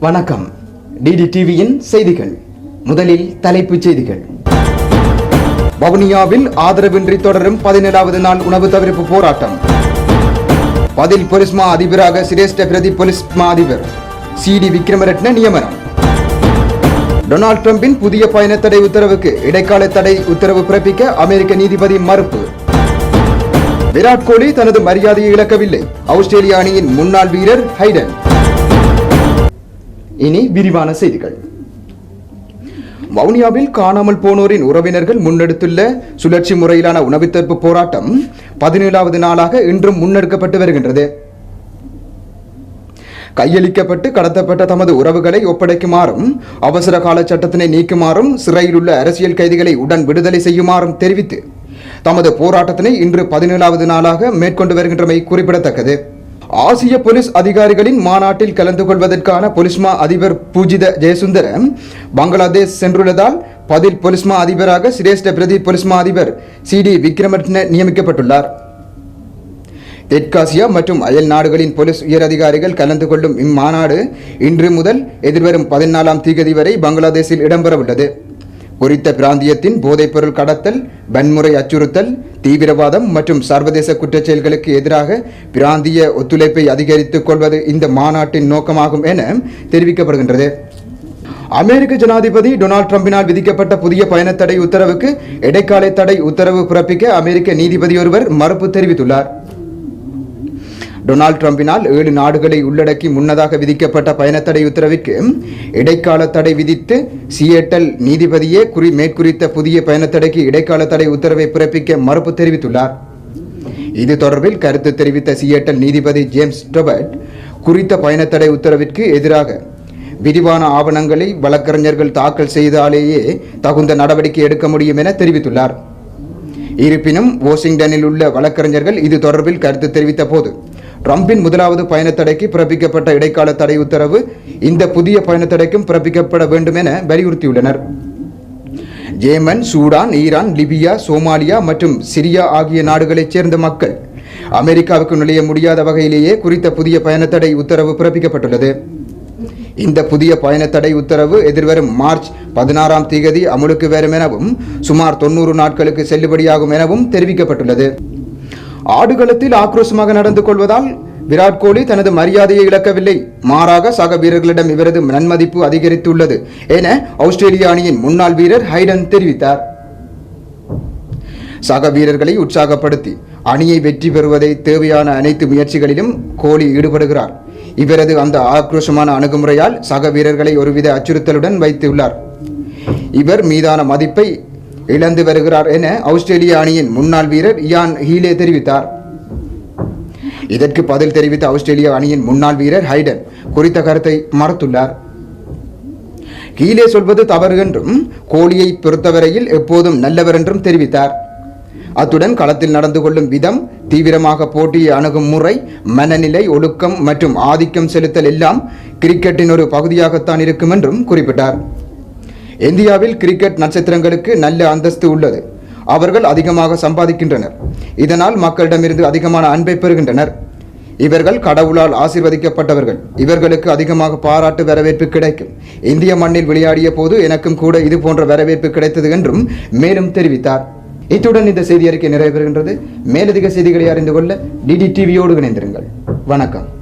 வணக்கம். டிடி டிவியின் செய்திகள். முதலில் தலைப்புச் செய்திகள். வவுனியாவில் ஆதரவின்றி தொடரும் பதினேழாவது நாள் உணவு தவிர்ப்பு போராட்டம். பதில் பொலிஸ்மா அதிபராக சிரேஷ்ட பிரதி பொலிஸ்மா அதிபர். சி டி விக்ரமரட்ன நியமனம். டொனால்ட் ட்ரம்பின் புதிய பயண தடை உத்தரவுக்கு இடைக்கால தடை உத்தரவு பிறப்பிக்க அமெரிக்க நீதிபதி மறுப்பு. விராட் கோலி தனது மரியாதையை இழக்கவில்லை. ஆஸ்திரேலிய அணியின் முன்னாள் வீரர் ஹைடன். இனி விரிவான செய்திகள். வவுனியாவில் காணாமல் போனோரின் உறவினர்கள் முன்னெடுத்துள்ள சுழற்சி முறையிலான உணவுத்தடுப்பு போராட்டம் பதினேழாவது நாளாக இன்றும் முன்னெடுக்கப்பட்டு வருகின்றது. கையளிக்கப்பட்டு கடத்தப்பட்ட தமது உறவுகளை ஒப்படைக்குமாறும் அவசர கால சட்டத்தினை நீக்குமாறும் சிறையில் உள்ள அரசியல் கைதிகளை உடன் விடுதலை செய்யுமாறும் தெரிவித்து தமது போராட்டத்தினை இன்று பதினேழாவது நாளாக மேற்கொண்டு வருகின்றமை குறிப்பிடத்தக்கது. ஆசிய போலீஸ் அதிகாரிகளின் மாநாட்டில் கலந்து கொள்வதற்கான பொலிஸ்மா அதிபர் பூஜித ஜெயசுந்தரம் பங்களாதேஷ் சென்றுள்ளதால் பதில் பொலிஸ்மா அதிபராக சிரேஷ்ட பிரதி பொலிஸ்மா அதிபர் சி டி விக்ரமரட்ன நியமிக்கப்பட்டுள்ளார். தெற்காசியா மற்றும் அயல் நாடுகளின் போலீஸ் உயரதிகாரிகள் கலந்து கொள்ளும் இம்மாநாடு இன்று முதல் எதிர்வரும் பதினாலாம் தேதி வரை பங்களாதேஷில் இடம்பெறவுள்ளது. குறித்த பிராந்தியத்தின் போதைப்பொருள் கடத்தல் வன்முறை அச்சுறுத்தல் தீவிரவாதம் மற்றும் சர்வதேச குற்றச்செயல்களுக்கு எதிராக பிராந்திய ஒத்துழைப்பை அதிகரித்துக் கொள்வது இந்த மாநாட்டின் நோக்கமாகும் என தெரிவிக்கப்படுகின்றது. அமெரிக்க ஜனாதிபதி டொனால்ட் ட்ரம்பினால் விதிக்கப்பட்ட புதிய பயணத்தடை உத்தரவுக்கு இடைக்கால தடை உத்தரவு பிறப்பிக்க அமெரிக்க நீதிபதி ஒருவர் மறுப்பு தெரிவித்துள்ளார். டொனால்ட் டிரம்பினால் ஏழு நாடுகளை உள்ளடக்கி முன்னதாக விதிக்கப்பட்ட பயணத்தடை உத்தரவிற்கு இடைக்கால தடை விதித்து சியேட்டல் நீதிபதியே குறி மேற்குறித்த புதிய பயணத்தடைக்கு இடைக்கால தடை உத்தரவை பிறப்பிக்க மறுப்பு தெரிவித்துள்ளார். இது தொடர்பில் கருத்து தெரிவித்த சியேட்டல் நீதிபதி ஜேம்ஸ் டொபர்ட் குறித்த பயணத்தடை உத்தரவிற்கு எதிராக விரிவான ஆவணங்களை வழக்கறிஞர்கள் தாக்கல் செய்தாலேயே தகுந்த நடவடிக்கை எடுக்க முடியும் என தெரிவித்துள்ளார். இருப்பினும் வாஷிங்டனில் உள்ள வழக்கறிஞர்கள் இது தொடர்பில் கருத்து தெரிவித்த போது ட்ரம்பின் முதலாவது பயணத்தடைக்கு பிறப்பிக்கப்பட்ட இடைக்கால தடை உத்தரவு இந்த புதிய பயணத்தடைக்கும் பிறப்பிக்கப்பட வேண்டும் என வலியுறுத்தியுள்ளனர். Yemen Sudan Iran Libya Somalia மற்றும் சிரியா ஆகிய நாடுகளைச் சேர்ந்த மக்கள் அமெரிக்காவுக்கு நுழைய முடியாத வகையிலேயே குறித்த புதிய பயணத்தடை உத்தரவு பிறப்பிக்கப்பட்டுள்ளது. இந்த புதிய பயணத்தடை உத்தரவு எதிர்வரும் மார்ச் பதினாறாம் தேதி அமுலுக்கு வரும் எனவும் சுமார் தொண்ணூறு நாட்களுக்கு செல்லுபடியாகும் எனவும் தெரிவிக்கப்பட்டுள்ளது. ஆடுகளத்தில் ஆக்ரோஷமாக நடந்து கொள்வதால் விராட் கோலி தனது மரியாதையை இழக்கவில்லை. மாறாக சக வீரர்களிடம் இவரது நன்மதிப்பு அதிகரித்துள்ளது என ஆஸ்திரேலிய அணியின் முன்னாள் வீரர் ஹைடன் தெரிவித்தார். சக வீரர்களை உற்சாகப்படுத்தி அணியை வெற்றி பெறுவதை தேவையான அனைத்து முயற்சிகளிலும் கோலி ஈடுபடுகிறார். இவரது அந்த ஆக்ரோஷமான அணுகுமுறையால் சக வீரர்களை ஒருவித அச்சுறுத்தலுடன் வைத்துள்ளார். இவர் மீதான மதிப்பை இழந்து வருகிறார் என ஆஸ்திரேலிய அணியின் முன்னாள் வீரர் இயான் ஹீலே தெரிவித்தார். இதற்கு பதில் தெரிவித்த ஆஸ்திரேலிய அணியின் முன்னாள் வீரர் ஹைடன் குறித்த கருத்தை மறுத்துள்ளார். கீழே சொல்வது தவறு என்றும் கோலியை பொறுத்தவரையில் எப்போதும் நல்லவர் என்றும் தெரிவித்தார். அத்துடன் களத்தில் நடந்து கொள்ளும் விதம் தீவிரமாக போட்டியை அணுகும் முறை மனநிலை ஒழுக்கம் மற்றும் ஆதிக்கம் செலுத்தல் எல்லாம் கிரிக்கெட்டின் ஒரு பகுதியாகத்தான் இருக்கும் என்றும் குறிப்பிட்டார். இந்தியாவில் கிரிக்கெட் நட்சத்திரங்களுக்கு நல்ல அந்தஸ்து உள்ளது. அவர்கள் அதிகமாக சம்பாதிக்கின்றனர். இதனால் மக்களிடமிருந்து அதிகமான அன்பை பெறுகின்றனர். இவர்கள் கடவுளால் ஆசிர்வதிக்கப்பட்டவர்கள். இவர்களுக்கு அதிகமாக பாராட்டு வரவேற்பு கிடைக்கும். இந்திய மண்ணில் விளையாடிய போது எனக்கும் கூட இது போன்ற வரவேற்பு கிடைத்தது என்றும் மேலும் தெரிவித்தார். இத்துடன் இந்த செய்தி அறிக்கை நிறைவேறுகின்றது மேலதிக செய்திகளை அறிந்து கொள்ள டிடி டிவியோடு இணைந்திருங்கள். வணக்கம்.